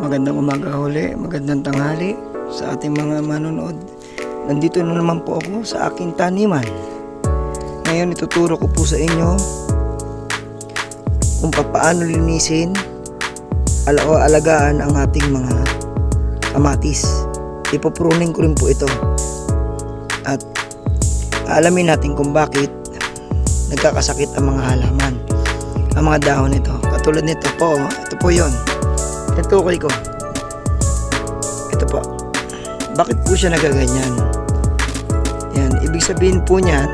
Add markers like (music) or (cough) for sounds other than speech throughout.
Magandang umaga huli, magandang tanghali sa ating mga manonood. Nandito na naman po ako sa aking taniman. Ngayon ituturo ko po sa inyo kung paano linisin o alagaan ang ating mga kamatis. Ipopruning ko rin po ito. At alamin natin kung bakit nagkakasakit ang mga halaman. Ang mga dahon nito. Katulad nito po, ito po yon. Ito ko. Ito po. Bakit po siya nagaganyan? Yan, ibig sabihin po niyan,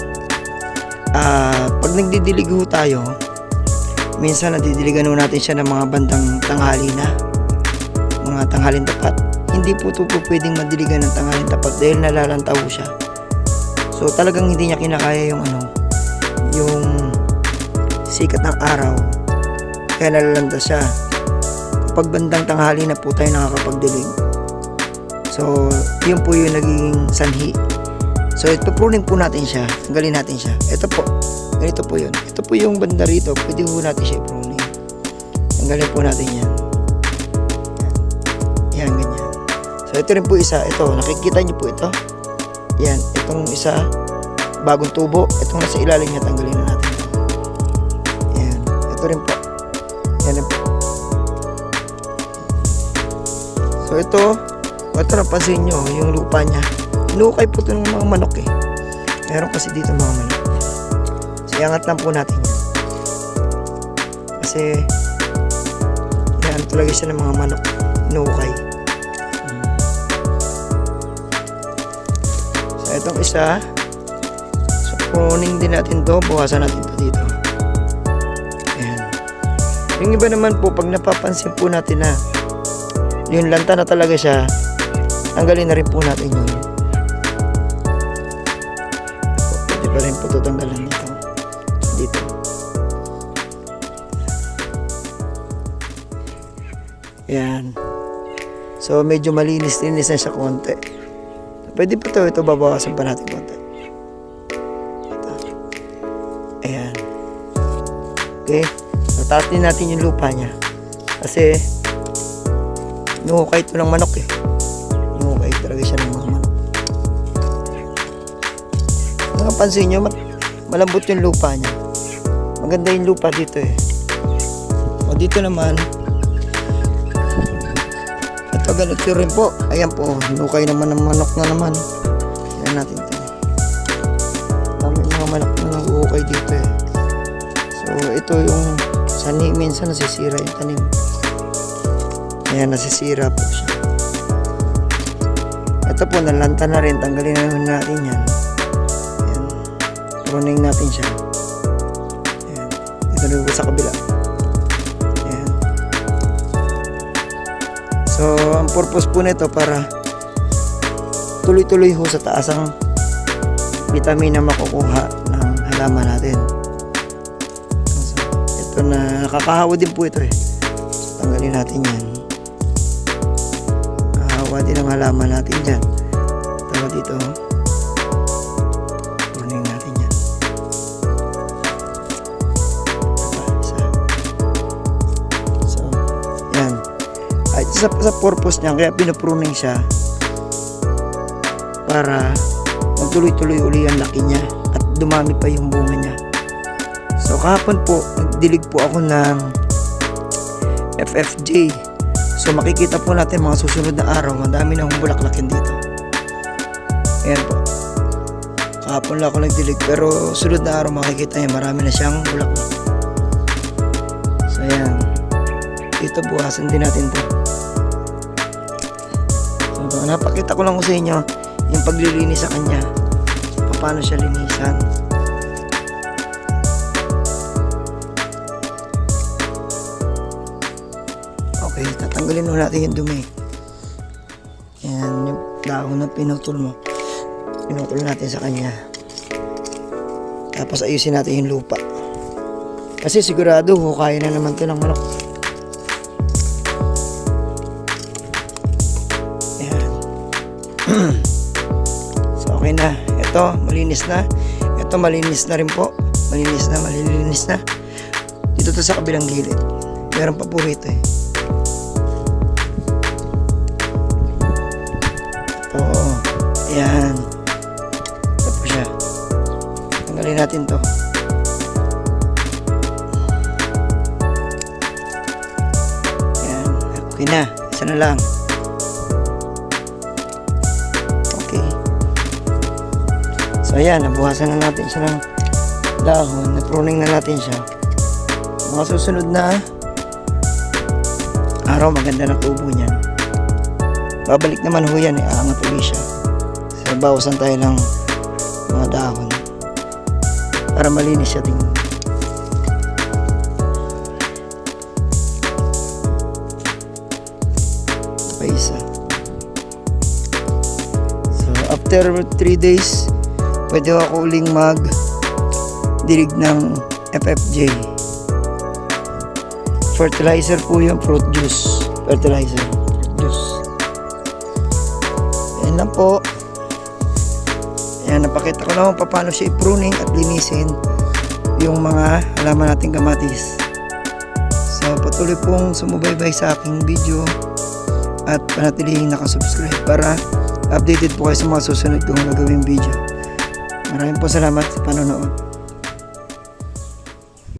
ah, pag nagdidilig ho tayo, minsan nadidiligan ho natin siya ng mga bandang tanghali na. Mga tanghalin tapat. Hindi po ito po pwedeng madiligan ng tanghalin tapat dahil nalalantaw ho siya. So talagang hindi niya kinakaya yung ano, yung sikat ng araw. Kaya nalalanta siya. Kapag bandang tanghali na po tayo nakakapagdilig. So, yun po yung naging sanhi. So, ito pruning po natin siya. Tanggalin natin siya. Ito po. Ganito po yun. Ito po yung banda rito. Pwede po natin siya i-pruning. Tanggalin po natin yan. Yan, ganyan. So, ito rin po isa. Ito, nakikita niyo po ito. Yan, itong isa, bagong tubo. Itong nasa ilalim niya, tanggalin na natin. Yan, ito rin po. Yan rin po. So, ito, ito napansin nyo, yung lupa niya. Inukay po ito ng mga manok eh. Meron kasi dito mga manok. So, iangat lang po natin yan. Kasi, yan talaga siya ng mga manok. Inukay. So, itong isa, so, pruning din natin to, bukasan natin to dito. Ayan. Yung iba naman po, pag napapansin po natin na yung lanta na talaga siya, tanggalin na rin po natin yun. Pwede pa rin po ito tanggalan dito. Dito. Yan. So, medyo malinis-linis na siya konti. Pwede pa to, ito babawasan pa natin konti. Ito. Ayan. Okay. So, taas din natin yung lupa niya. Kasi, Inuhukay ito ng manok eh. Inuhukay talaga siya ng mga manok. Mga pansin nyo, ma- malambot yung lupa niya. Maganda yung lupa dito eh. O dito naman, ito ganito rin po. Ayan po, hinukay naman ng manok na naman. Ayan natin ito. Dami mga manok na nag-uukay dito eh. So, ito yung sani minsan nasisira yung tanim. Ayan, nasisira po siya. Ito po, nalanta na rin. Tanggalin na naman natin yan. Ayan. Pruning natin siya. Ayan. Dito na sa kabila. Ayan. So, ang purpose po nito para tuloy-tuloy ho sa taas ang vitamin na makukuha ng halaman natin. So, ito na, nakakahawa din po ito eh. So, tanggalin natin yan din ang halaman natin dyan. Tama dito. Kunin natin yan. Diba? Isa. So, yan. At sa, sa purpose niya, kaya pinupruning siya para magtuloy-tuloy uli ang laki niya at dumami pa yung bunga niya. So kahapon po, nagdilig po ako ng FFJ So makikita po natin mga susunod na araw, madami na akong bulaklakin dito. Ayan po. Kahapon lang ako nagdilig pero sunod na araw makikita niya marami na siyang bulaklak. So ayan. Dito buhasan din natin to. So napakita ko lang ko sa inyo yung paglilinis sa kanya. Paano siya linisan. Okay, tatanggalin mo natin yung dumi. Yan, yung dahon na pinutol mo. Pinutol natin sa kanya. Tapos ayusin natin yung lupa. Kasi sigurado, kaya na naman to ng manok. Yan. (clears throat) so, okay na. Ito, malinis na. Ito, malinis na rin po. Malinis na, malilinis na. Dito to sa kabilang gilid. Meron pa po rito eh. Tanggalin natin to. Ayan. Okay na. Isa na lang. Okay. So ayan, nabuhasan na natin siya ng dahon. Na-pruning na natin siya. Mga susunod na araw, maganda na tubo niyan. Babalik naman ho yan, eh. aangat ulit siya. So, bawasan tayo ng mga dahon para malinis siya tingnan. Pa isa. So, after 3 days, pwede ako uling mag dirig ng FFJ. Fertilizer po yung fruit juice. Fertilizer. Juice. Ayan lang po. Napakita ko lang kung paano siya i-pruning at linisin yung mga halaman nating kamatis. So, patuloy pong sumubaybay sa aking video at panatiling nakasubscribe para updated po kayo sa mga susunod kong gagawing video. Maraming po salamat sa panonood.